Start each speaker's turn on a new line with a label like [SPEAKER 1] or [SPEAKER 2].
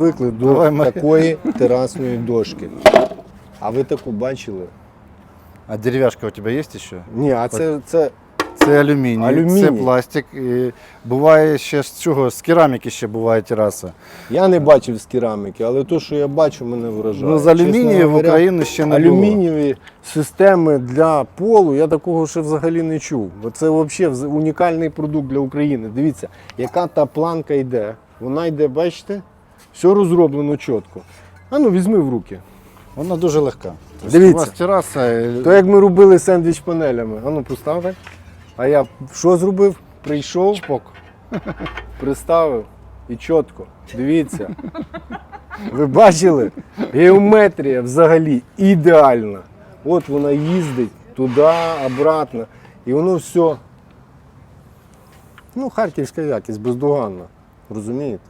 [SPEAKER 1] Звикли до
[SPEAKER 2] Давай, Марія.
[SPEAKER 1] такої терасної дошки. А ви таку бачили?
[SPEAKER 2] А деревяшка у тебе є ще?
[SPEAKER 1] Ні, а це, це
[SPEAKER 2] Це алюміній,
[SPEAKER 1] Алюміній.
[SPEAKER 2] це пластик. І буває ще з чого, з кераміки ще буває тераса.
[SPEAKER 1] я не бачив з кераміки, але то, що я бачу, мене вражає.
[SPEAKER 2] Ну, з алюмінію в
[SPEAKER 1] говоря,
[SPEAKER 2] Україні ще не було.
[SPEAKER 1] Алюмінієві системи для полу, я такого ще взагалі не чув. Бо Це взагалі унікальний продукт для України. Дивіться, яка та планка йде. Вона йде, бачите, все розроблено чітко. А ну візьми в руки.
[SPEAKER 2] Вона дуже легка. Тобто
[SPEAKER 1] Дивіться.
[SPEAKER 2] У вас тераса. е,
[SPEAKER 1] То як ми робили сендвіч панелями. А ну постав так. А я що зробив? Прийшов,
[SPEAKER 2] Чпок.
[SPEAKER 1] приставив і чітко. Дивіться. Ви бачили? Геометрія взагалі ідеальна. От вона їздить туди, обратно. І воно все. Ну, харківська якість, бездоганна. Розумієте?